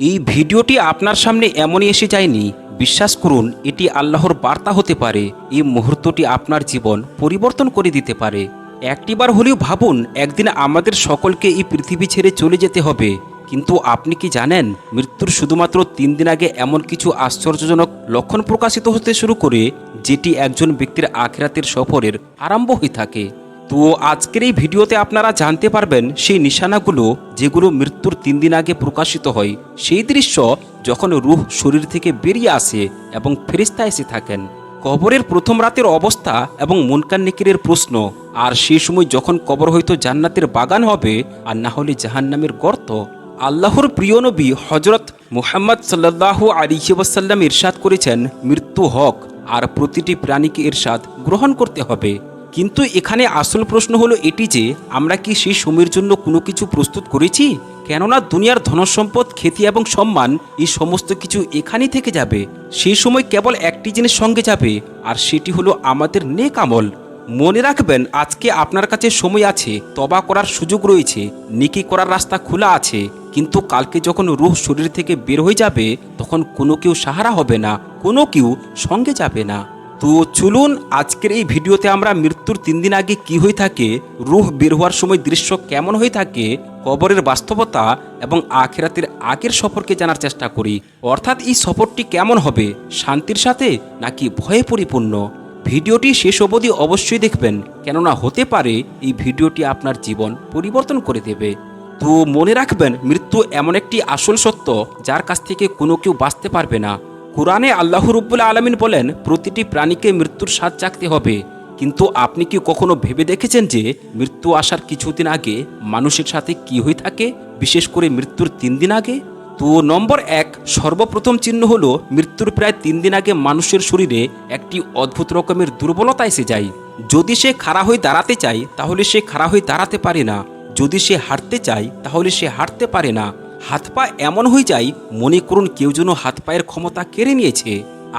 এই ভিডিওটি আপনার সামনে এমনই এসে যায়নি। বিশ্বাস করুন, এটি আল্লাহর বার্তা হতে পারে। এই মুহূর্তটি আপনার জীবন পরিবর্তন করে দিতে পারে। একটিবার হলেও ভাবুন, একদিন আমাদের সকলকে এই পৃথিবী ছেড়ে চলে যেতে হবে। কিন্তু আপনি কি জানেন, মৃত্যুর শুধুমাত্র তিন দিন আগে এমন কিছু আশ্চর্যজনক লক্ষণ প্রকাশিত হতে শুরু করে, যেটি একজন ব্যক্তির আখেরাতের সফরের আরম্ভ হয়ে থাকে। তো আজকের এই ভিডিওতে আপনারা জানতে পারবেন সেই নিশানাগুলো যেগুলো মৃত্যুর তিন দিন আগে প্রকাশিত হয়, সেই দৃশ্য যখন রুহ শরীর থেকে বেরিয়ে আসে এবং ফেরিস্তা এসে থাকেন। কবরের প্রথম রাতের অবস্থা এবং মুনকান নেকিরের প্রশ্ন, আর সেই সময় যখন কবর হয়তো জান্নাতের বাগান হবে, আর না হলে জাহান্নামের গর্ত। আল্লাহর প্রিয় নবী হজরত মুহাম্মদ সাল্লাহ আলিহি ওয়াসাল্লাম ইরশাদ করেছেন, মৃত্যু হক, আর প্রতিটি প্রাণীকে ইরশাদ গ্রহণ করতে হবে। কিন্তু এখানে আসল প্রশ্ন হলো এটি যে, আমরা কি সেই সময়ের জন্য কোনো কিছু প্রস্তুত করেছি? কেননা দুনিয়ার ধনসম্পদ, খ্যাতি এবং সম্মান এই সমস্ত কিছু এখানেই থেকে যাবে। সেই সময় কেবল একটি জিনিস সঙ্গে যাবে, আর সেটি হলো আমাদের নেক আমল। মনে রাখবেন, আজকে আপনার কাছে সময় আছে, তবা করার সুযোগ রয়েছে, নেকি করার রাস্তা খোলা আছে, কিন্তু কালকে যখন রুহ শরীর থেকে বের হয়ে যাবে, তখন কোনো কেউ সাহারা হবে না, কোনো কেউ সঙ্গে যাবে না। তো চলুন আজকের এই ভিডিওতে আমরা মৃত্যুর তিন দিন আগে কি হয়ে থাকে রুহ বের হওয়ার সময় দৃশ্য কেমন হয়ে থাকে, কবরের বাস্তবতা এবং আখেরাতের আগের সফরকে জানার চেষ্টা করি। অর্থাৎ এই সফরটি কেমন হবে, শান্তির সাথে নাকি ভয়ে পরিপূর্ণ? ভিডিওটি শেষ অবধি অবশ্যই দেখবেন, কেননা হতে পারে এই ভিডিওটি আপনার জীবন পরিবর্তন করে দেবে। তো মনে রাখবেন, মৃত্যু এমন একটি আসল সত্য যার কাছ থেকে কোনো কেউ বাঁচতে পারবে না। কোরআনে আল্লাহ রুব্বুল আলমিন বলেন, প্রতিটি প্রাণীকে মৃত্যুর স্বাদ চাকতে হবে। কিন্তু আপনি কি কখনো ভেবে দেখেছেন যে মৃত্যু আসার কিছুদিন আগে মানুষের সাথে কি হয়ে থাকে, বিশেষ করে মৃত্যুর তিন দিন আগে? তো নম্বর এক, সর্বপ্রথম চিহ্ন হলো, মৃত্যুর প্রায় তিন দিন আগে মানুষের শরীরে একটি অদ্ভুত রকমের দুর্বলতা এসে যায়। যদি সে খাড়া হয়ে দাঁড়াতে চায়, তাহলে সে খাড়া হয়ে দাঁড়াতে পারে না। যদি সে হাঁটতে চায়, তাহলে সে হাঁটতে পারে না। হাত পা এমন হয়ে যায়, মনে করুন কেউ যেন হাত পায়ের ক্ষমতা কেড়ে নিয়েছে।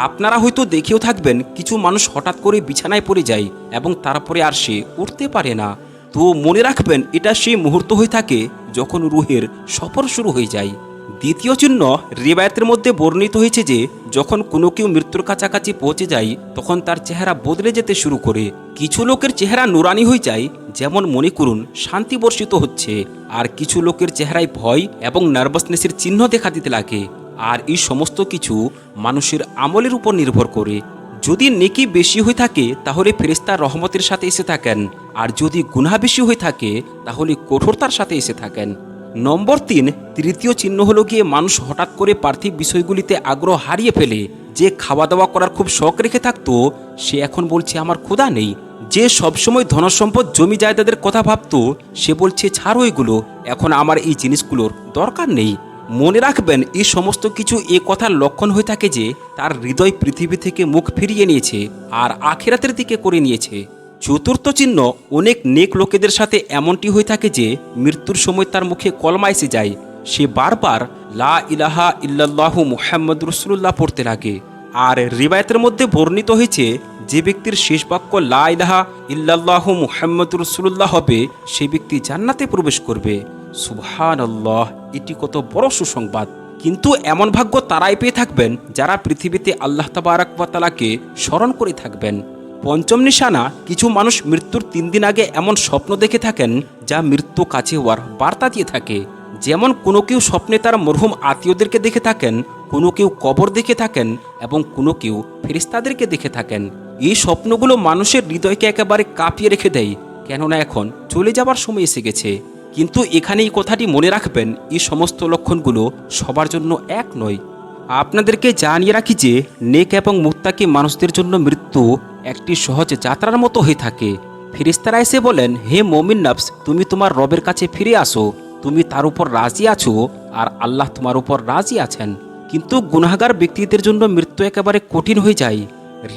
আপনারা হয়তো দেখেও থাকবেন, কিছু মানুষ হঠাৎ করে বিছানায় পড়ে যায় এবং তারপরে আর সে উঠতে পারে না। তো মনে রাখবেন, এটা সেই মুহূর্ত হয়ে থাকে যখন রুহের সফর শুরু হয়ে যায়। দ্বিতীয় চিহ্ন রেবায়তের মধ্যে বর্ণিত হয়েছে যে, যখন কোনো কেউ মৃত্যুর কাছাকাছি পৌঁছে যায়, তখন তার চেহারা বদলে যেতে শুরু করে। কিছু লোকের চেহারা নুরানি হয়ে যায়, যেমন মনে করুন, শান্তি বর্ষিত হচ্ছে। আর কিছু লোকের চেহারায় ভয় এবং নার্ভাসনেসের চিহ্ন দেখা দিতে লাগে। আর এই সমস্ত কিছু মানুষের আমলের উপর নির্ভর করে। যদি নেকি বেশি হয়ে থাকে, তাহলে ফেরেস্তা রহমতের সাথে এসে থাকেন। আর যদি গুনাহ বেশি হয়ে থাকে, তাহলে কঠোরতার সাথে এসে থাকেন। নম্বর তিন, তৃতীয় চিহ্ন হলো গিয়ে মানুষ হঠাৎ করে পার্থিব বিষয়গুলিতে আগ্রহ হারিয়ে ফেলে, যে খাওয়া দাওয়া করার খুব শখ রেখে থাকতো, সে এখন বলছে, আমার ক্ষুধা নেই। যে সবসময় ধনসম্পদ, জমি জায়দাদের কথা ভাবতো, সে বলছে, ছাড়ো এগুলো, এখন আমার এই জিনিসগুলোর দরকার নেই। মনে রাখবেন এই সমস্ত কিছু এ কথার লক্ষণ হয়ে থাকে যে, তার হৃদয় পৃথিবী থেকে মুখ ফিরিয়ে নিয়েছে, আর আখেরাতের দিকে করে নিয়েছে। চতুর্থ চিহ্ন অনেক নেক লোকেদের সাথে এমনটি হয়ে থাকে যে মৃত্যুর সময় তার মুখে কলমা এসে যায়। সে বারবার লা ইলাহা ইল্লাল্লাহু মুহাম্মদ রসুল্লাহ পড়তে লাগে। আর রিবায়তের মধ্যে বর্ণিত হয়েছে, যে ব্যক্তির শেষ বাক্য লা ইলাহা ইল্লাল্লাহু মুহাম্মদ রসুল্লাহ হবে, সে ব্যক্তি জান্নাতে প্রবেশ করবে। সুবহান আল্লাহ এটি কত বড় সুসংবাদ। কিন্তু এমন ভাগ্য তারাই পেয়ে থাকবেন, যারা পৃথিবীতে আল্লাহ তাবারাকালাকে স্মরণ করে থাকবেন। পঞ্চম নিশানা, কিছু মানুষ মৃত্যুর তিন দিন আগে এমন স্বপ্ন দেখে থাকেন, যা মৃত্যু কাছে হওয়ার বার্তা দিয়ে থাকে। যেমন কোনো কেউ স্বপ্নে তার মরহুম আত্মীয়দেরকে দেখে থাকেন, কোনো কেউ কবর দেখে থাকেন এবং কোনো কেউ ফেরিস্তাদেরকে দেখে থাকেন। এই স্বপ্নগুলো মানুষের হৃদয়কে একেবারে কাঁপিয়ে রেখে দেয়, কেননা এখন চলে যাবার সময় এসে গেছে। কিন্তু এখানে এই কথাটি মনে রাখবেন, এই সমস্ত লক্ষণগুলো সবার জন্য এক নয় আপনাদেরকে জানিয়ে রাখি যে নেক এবং মুক্তাকি মানুষদের জন্য মৃত্যু একটি সহজ যাত্রার মতো হয়ে থাকে। ফিরিস্তারা এসে বলেন, হে মমিন নফস, তুমি তোমার রবের কাছে ফিরে আসো। তুমি তার উপর রাজি আছো আর আল্লাহ তোমার উপর রাজি আছেন। কিন্তু গুনাহগার ব্যক্তিদের জন্য মৃত্যু একেবারে কঠিন হয়ে যায়।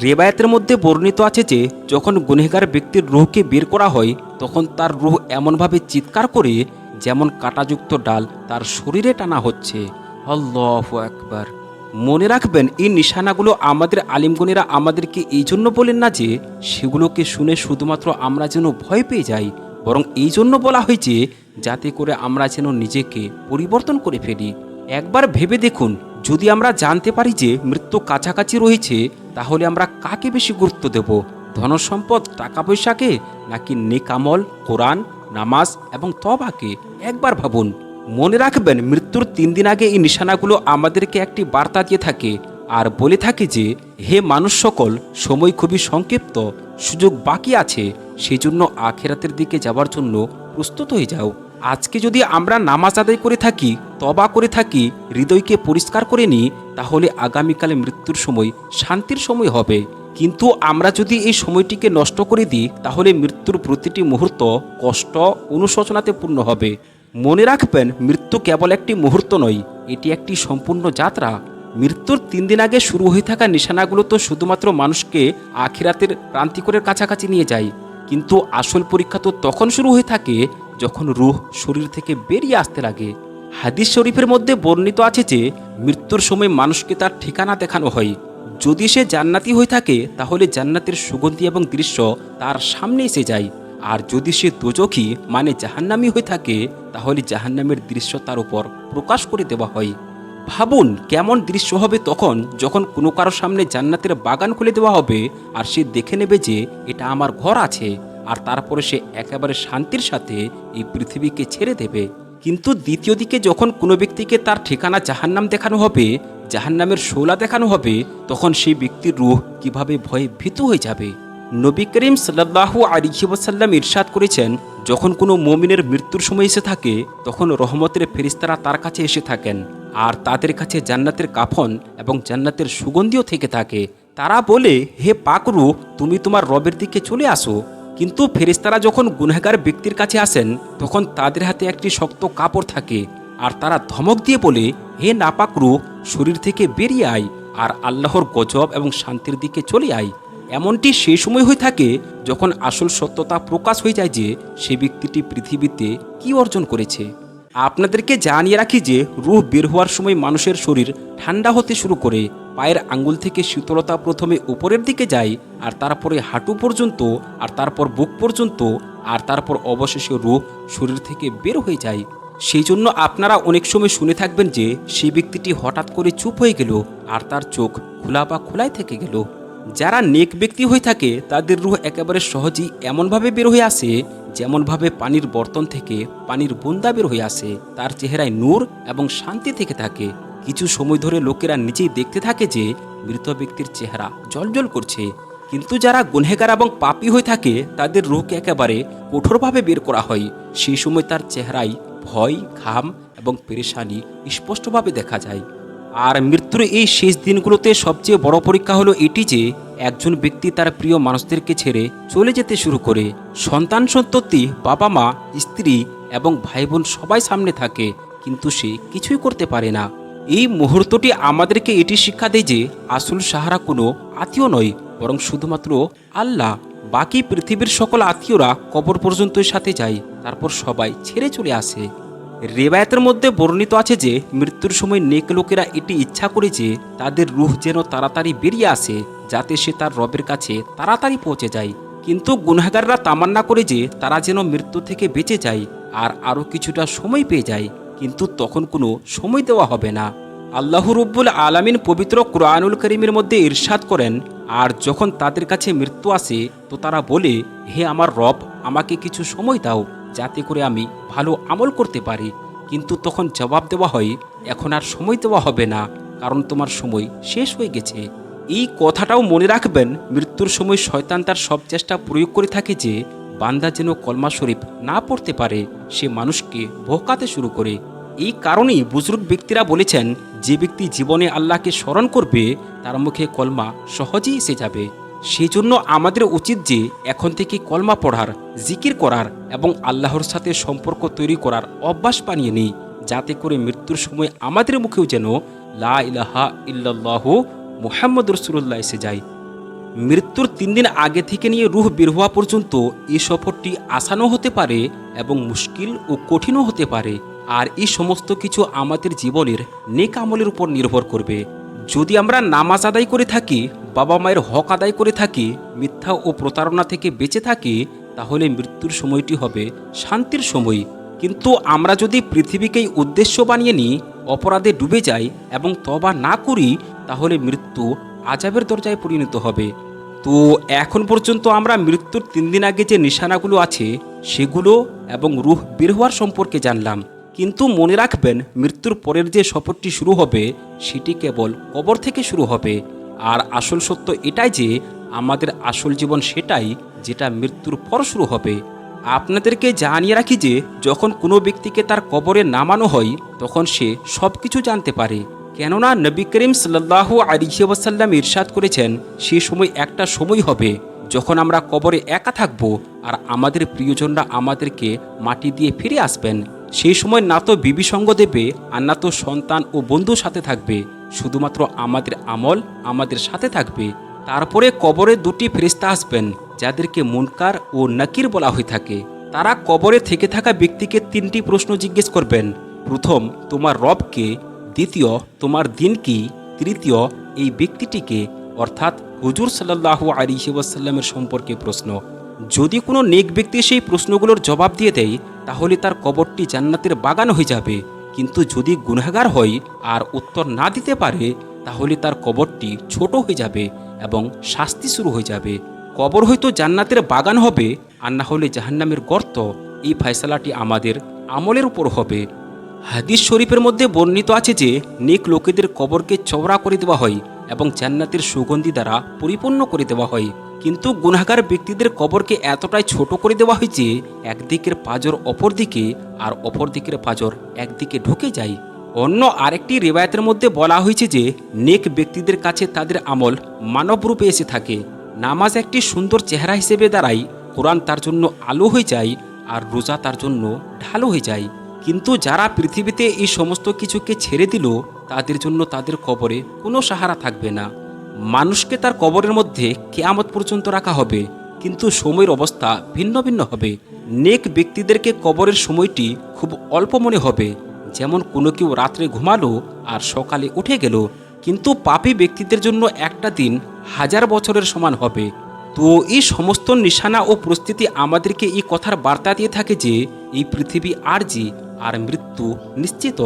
রেবায়াতের মধ্যে বর্ণিত আছে যে, যখন গুনেগার ব্যক্তির রুহকে বের করা হয়, তখন তার রুহ এমনভাবে চিৎকার করে, যেমন কাঁটাযুক্ত ডাল তার শরীরে টানা হচ্ছে। আল্লাহ একবার মনে রাখবেন, এই নিশানাগুলো আমাদের আলিমগণেরা আমাদেরকে এই জন্য বলেন না যে, সেগুলোকে শুনে শুধুমাত্র আমরা যেন ভয় পেয়ে যাই, বরং এই জন্য বলা হয়েছে যাতে করে আমরা যেন নিজেকে পরিবর্তন করে ফেলি। একবার ভেবে দেখুন, যদি আমরা জানতে পারি যে, মৃত্যু কাছাকাছি রয়েছে, তাহলে আমরা কাকে বেশি গুরুত্ব দেব? ধনসম্পদ টাকা পয়সাকে নাকি নেকামল কোরআন, নামাজ এবং তবাকে একবার ভাবুন। মনে রাখবেন, মৃত্যুর তিন দিন আগে এই নিশানাগুলো আমাদেরকে একটি বার্তা দিয়ে থাকে আর বলে থাকে যে, হে মানুষ সকল, সময় খুবই সংক্ষিপ্ত, সুযোগ বাকি আছে সেই জন্য আখেরাতের দিকে যাওয়ার জন্য প্রস্তুত হয়ে যাও। আজকে যদি আমরা নামাজ আদায় করে থাকি তবা করে থাকি, হৃদয়কে পরিষ্কার করে নিই, তাহলে আগামীকালে মৃত্যুর সময় শান্তির সময় হবে। কিন্তু আমরা যদি এই সময়টিকে নষ্ট করে দিই, তাহলে মৃত্যুর প্রতিটি মুহূর্ত কষ্ট, অনুশোচনাতে পূর্ণ হবে। মনে রাখবেন, মৃত্যু কেবল একটি মুহূর্ত নয়, এটি একটি সম্পূর্ণ যাত্রা। মৃত্যুর তিন দিন আগে শুরু হয়ে থাকা নিশানাগুলো তো শুধুমাত্র মানুষকে আখিরাতের প্রান্তিকরের কাছাকাছি নিয়ে যায়। কিন্তু আসল পরীক্ষা তো তখন শুরু হয়ে থাকে যখন রুহ শরীর থেকে বেরিয়ে আসতে লাগে। হাদিস শরীফের মধ্যে বর্ণিত আছে যে, মৃত্যুর সময় মানুষকে তার ঠিকানা দেখানো হয়। যদি সে জান্নাতি হয়ে থাকে, তাহলে জান্নাতের সুগন্ধি এবং দৃশ্য তার সামনে এসে যায়। আর যদি সে দোজখী মানে জাহান্নামি হয়ে থাকে, তাহলে জাহান্নামের দৃশ্য তার উপর প্রকাশ করে দেওয়া হয়। ভাবুন কেমন দৃশ্য হবে তখন যখন কোনো কারও সামনে জান্নাতের বাগান খুলে দেওয়া হবে আর সে দেখে নেবে যে এটা আমার ঘর আছে আর তারপরে সে একেবারে শান্তির সাথে এই পৃথিবীকে ছেড়ে দেবে। কিন্তু দ্বিতীয় দিকে যখন কোনো ব্যক্তিকে তার ঠিকানা জাহান্নাম দেখানো হবে, জাহান্নামের শোলা দেখানো হবে, তখন সেই ব্যক্তির রূহ কীভাবে ভয়ে ভীতু হয়ে যাবে? নবী করিম সাল্লাহু আলিহি ওয়াসাল্লাম ইরশাদ করেছেন, যখন কোনো মমিনের মৃত্যুর সময় এসে থাকে, তখন রহমতের ফেরিস্তারা তার কাছে এসে থাকেন। আর তাদের কাছে জান্নাতের কাফন এবং জান্নাতের সুগন্ধিও থেকে থাকে। তারা বলে, হে পাকরু তুমি তোমার রবের দিকে চলে আসো। কিন্তু ফেরিস্তারা যখন গুনহাগার ব্যক্তির কাছে আসেন, তখন তাদের হাতে একটি শক্ত কাপড় থাকে। আর তারা ধমক দিয়ে বলে, হে নাপাকরু শরীর থেকে বেরিয়ে আয়, আর আল্লাহর গজব এবং শান্তির দিকে চলে আয়। এমনটি সেই সময় হয়ে থাকে যখন আসল সত্যতা প্রকাশ হয়ে যায় যে সে ব্যক্তিটি পৃথিবীতে কি অর্জন করেছে। আপনাদেরকে জানিয়ে রাখি যে রুহ বের হওয়ার সময় মানুষের শরীর ঠান্ডা হতে শুরু করে, পায়ের আঙ্গুল থেকে শীতলতা প্রথমে উপরের দিকে যায়, আর তারপরে হাঁটু পর্যন্ত, আর তারপর বুক পর্যন্ত, আর তারপর অবশেষে রুহ শরীর থেকে বের হয়ে যায়। সেই জন্য আপনারা অনেক সময় শুনে থাকবেন যে সেই ব্যক্তিটি হঠাৎ করে চুপ হয়ে গেল, আর তার চোখ খোলা বা খোলাই থেকে গেল। যারা নেক ব্যক্তি হয়ে থাকে, তাদের রুহ একেবারে সহজেই এমনভাবে বের হয়ে আসে, যেমনভাবে পানির বর্তন থেকে পানির বুন্দা বের হয়ে আসে, তার চেহারায় নূর এবং শান্তি থেকে থাকে। কিছু সময় ধরে লোকেরা নিজেই দেখতে থাকে যে, মৃত ব্যক্তির চেহারা জলজল করছে। কিন্তু যারা গুনহেগার এবং পাপী হয়ে থাকে, তাদের রুহকে একেবারে কঠোরভাবে বের করা হয়। সেই সময় তার চেহারায় ভয়, ঘাম এবং পেরেশানি স্পষ্টভাবে দেখা যায়। আর মৃত্যুর এই শেষ দিনগুলোতে সবচেয়ে বড় পরীক্ষা হলো এটি যে, একজন ব্যক্তি তার প্রিয় মানুষদেরকে ছেড়ে চলে যেতে শুরু করে। সন্তান সন্ততি, বাবা মা, স্ত্রী এবং ভাই বোন সবাই সামনে থাকে, কিন্তু সে কিছুই করতে পারে না। এই মুহূর্তটি আমাদেরকে এটি শিক্ষা দেয় যে, আসল সাহারা কোনো আত্মীয় নয়, বরং শুধুমাত্র আল্লাহ। বাকি পৃথিবীর সকল আত্মীয়রা কবর পর্যন্তই সাথে যায়, তারপর সবাই ছেড়ে চলে আসে। রেবায়তের মধ্যে বর্ণিত আছে যে, মৃত্যুর সময় নেক লোকেরা এটি ইচ্ছা করে যে, তাদের রুহ যেন তাড়াতাড়ি বেরিয়ে আসে, যাতে সে তার রবের কাছে তাড়াতাড়ি পৌঁছে যায়। কিন্তু গুনহাগাররা তামান্না করে যে, তারা যেন মৃত্যু থেকে বেঁচে যায় আর আরও কিছুটা সময় পেয়ে যায়, কিন্তু তখন কোনো সময় দেওয়া হবে না। আল্লাহ রব্বুল আলামিন পবিত্র কোরআনুল করিমের মধ্যে ইরশাদ করেন, আর যখন তাদের কাছে মৃত্যু আসে, তো তারা বলে, হে আমার রব, আমাকে কিছু সময় দাও যাতে করে আমি ভালো আমল করতে পারি। কিন্তু তখন জবাব দেওয়া হয়, এখন আর সময় দেওয়া হবে না, কারণ তোমার সময় শেষ হয়ে গেছে। এই কথাটাও মনে রাখবেন, মৃত্যুর সময় শয়তান তার সব চেষ্টা প্রয়োগ করে থাকে যে, বান্দা যেন কলমা শরীফ না পড়তে পারে, সে মানুষকে ভোকাতে শুরু করে। এই কারণেই বুজরুগ ব্যক্তিরা বলেছেন, যে ব্যক্তি জীবনে আল্লাহকে স্মরণ করবে, তার মুখে কলমা সহজেই এসে যাবে। সেই জন্য আমাদের উচিত যে এখন থেকে কলমা পড়ার, জিকির করার এবং আল্লাহর সাথে সম্পর্ক তৈরি করার অভ্যাস বানিয়ে নিই, যাতে করে মৃত্যুর সময় আমাদের মুখেও যেন লা ইলাহা ইল্লাল্লাহ মুহাম্মদ রসুল্লাহ এসে যায়। মৃত্যুর তিন দিন আগে থেকে নিয়ে রুহ বের হওয়া পর্যন্ত এই সফরটি আসানও হতে পারে এবং মুশকিল ও কঠিনও হতে পারে, আর এই সমস্ত কিছু আমাদের জীবনের নেক আমলের উপর নির্ভর করবে। যদি আমরা নামাজ আদায় করে থাকি বাবা মায়ের হক আদায় করে থাকি, মিথ্যা ও প্রতারণা থেকে বেঁচে থাকি, তাহলে মৃত্যুর সময়টি হবে শান্তির সময়। কিন্তু আমরা যদি পৃথিবীকেই উদ্দেশ্য বানিয়ে নিই, অপরাধে ডুবে যাই এবং তবা না করি, তাহলে মৃত্যু আজাবের দরজায় পরিণত হবে। তো এখন পর্যন্ত আমরা মৃত্যুর তিন দিন আগে যে নিশানাগুলো আছে, সেগুলো এবং রুহ বের হওয়ার সম্পর্কে জানলাম। কিন্তু মনে রাখবেন, মৃত্যুর পরের যে সফরটি শুরু হবে, সেটি কেবল কবর থেকে শুরু হবে। আর আসল সত্য এটাই যে আমাদের আসল জীবন সেটাই যেটা মৃত্যুর পর শুরু হবে। আপনাদেরকে জানিয়ে রাখি যে যখন কোনো ব্যক্তিকে তার কবরে নামানো হয়, তখন সে সব কিছু জানতে পারে। কেননা নবী করিম সাল্লাহ আলিহি ওয়াসাল্লাম ইরশাদ করেছেন, সে সময় একটা সময় হবে যখন আমরা কবরে একা থাকব আর আমাদের প্রিয়জনরা আমাদেরকে মাটি দিয়ে ফিরে আসবেন। সেই সময় না তো বিবি সঙ্গ দেবে আর না তো সন্তান ও বন্ধুর সাথে থাকবে। শুধুমাত্র আমাদের আমল আমাদের সাথে থাকবে। তারপরে কবরে দুটি ফেরিস্তা আসবেন, যাদেরকে মুনকার ও নাকির বলা হয়ে থাকে। তারা কবরে থেকে থাকা ব্যক্তিকে তিনটি প্রশ্ন জিজ্ঞেস করবেন। প্রথম, তোমার রবকে? দ্বিতীয়, তোমার দিন কি? তৃতীয়, এই ব্যক্তিটিকে? অর্থাৎ হুজুর সাল্লাহ আলিহি ওয়াসাল্লামের সম্পর্কে প্রশ্ন। যদি কোনো নেক ব্যক্তি সেই প্রশ্নগুলোর জবাব দিয়ে দেয়, তাহলে তার কবরটি জান্নাতের বাগান হয়ে যাবে। কিন্তু যদি গুনাগার হয় আর উত্তর না দিতে পারে, তাহলে তার কবরটি ছোট হয়ে যাবে এবং শাস্তি শুরু হয়ে যাবে। কবর হয়তো জান্নাতের বাগান হবে, আর না হলে জাহান্নামের গর্ত এই ফয়সালাটি আমাদের আমলের উপর হবে। হাদিস শরীফের মধ্যে বর্ণিত আছে যে, নেক লোকেদের কবরকে চওড়া করে দেওয়া হয় এবং জান্নাতের সুগন্ধি দ্বারা পরিপূর্ণ করে দেওয়া হয়। কিন্তু গুনাহগার ব্যক্তিদের কবরকে এতটাই ছোট করে দেওয়া হয় যে, একদিকের পাজর অপর দিকে আর অপর দিকের পাজর একদিকে ঢুকে যায়। অন্য আরেকটি রেবায়তের মধ্যে বলা হয়েছে যে, নেক ব্যক্তিদের কাছে তাদের আমল মানবরূপে এসে থাকে। নামাজ একটি সুন্দর চেহারা হিসেবে দাঁড়ায়, কোরআন তার জন্য আলো হয়ে যায় আর রোজা তার জন্য ঢালো হয়ে যায়। কিন্তু যারা পৃথিবীতে এই সমস্ত কিছুকে ছেড়ে দিল তাদের জন্য তাদের কবরে কোনো সাহারা থাকবে না। মানুষকে তার কবরের মধ্যে কেয়ামত পর্যন্ত রাখা হবে, কিন্তু সময়ের অবস্থা ভিন্ন ভিন্ন হবে। নেক ব্যক্তিদেরকে কবরের সময়টি খুব অল্প মনে হবে, যেমন কোনো কেউ রাত্রে ঘুমালো আর সকালে উঠে গেল, কিন্তু পাপী ব্যক্তিদের জন্য একটা দিন হাজার বছরের সমান হবে। তো এই সমস্ত নিশানা ও প্রস্তুতি আমাদেরকে এই কথার বার্তা দিয়ে থাকে যে, এই পৃথিবী আর জি আর মৃত্যু নিশ্চিত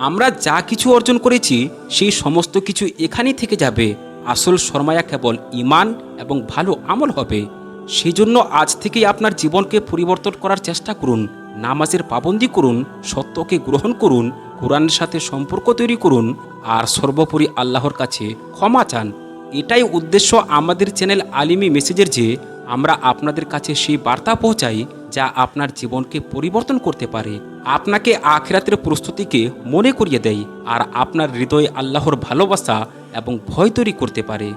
আমরা যা কিছু অর্জন করেছি, সেই সমস্ত কিছু এখানেই থেকে যাবে। আসল সরমায়া কেবল ইমান এবং ভালো আমল হবে। সেই জন্য আজ থেকেই আপনার জীবনকে পরিবর্তন করার চেষ্টা করুন, নামাজের পাবন্দি করুন, সত্যকে গ্রহণ করুন, কোরআনের সাথে সম্পর্ক তৈরি করুন, আর সর্বোপরি আল্লাহর কাছে ক্ষমা চান। এটাই উদ্দেশ্য আমাদের চ্যানেল আলিমি মেসেজের যে আমরা আপনাদের কাছে সেই বার্তা পৌঁছাই যা আপনার জীবনকে পরিবর্তন করতে পারে। আপনাকে আখেরাতের প্রস্তুতিকে মনে করিয়ে দেয় আর আপনার হৃদয়ে আল্লাহর ভালোবাসা এবং ভয় তৈরি করতে পারে।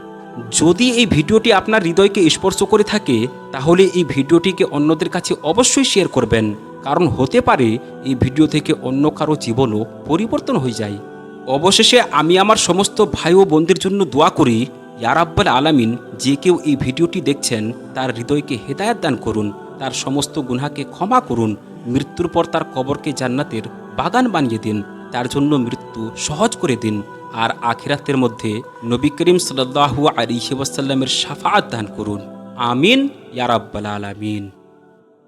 যদি এই ভিডিওটি আপনার হৃদয়কে স্পর্শ করে থাকে, তাহলে এই ভিডিওটিকে অন্যদের কাছে অবশ্যই শেয়ার করবেন। কারণ হতে পারে এই ভিডিও থেকে অন্য কারও জীবনও পরিবর্তন হয়ে যায়। অবশেষে আমি আমার সমস্ত ভাই ও বোনদের জন্য দোয়া করি ইয়ারাব্বাল আলামিন, যে কেউ এই ভিডিওটি দেখছেন, তার হৃদয়কে হেদায়ত দান করুন, তার সমস্ত গুনাকে ক্ষমা করুন, মৃত্যুর পর তার কবরকে জান্নাতের বাগান বানিয়ে দিন, তার জন্য মৃত্যু সহজ করে দিন, আর আখিরাতের মধ্যে নবী করিম সাল্লাহু আলী ওয়াসাল্লামের সাফাত দান করুন। আমিন ইয়ারাব্বাল আলামিন।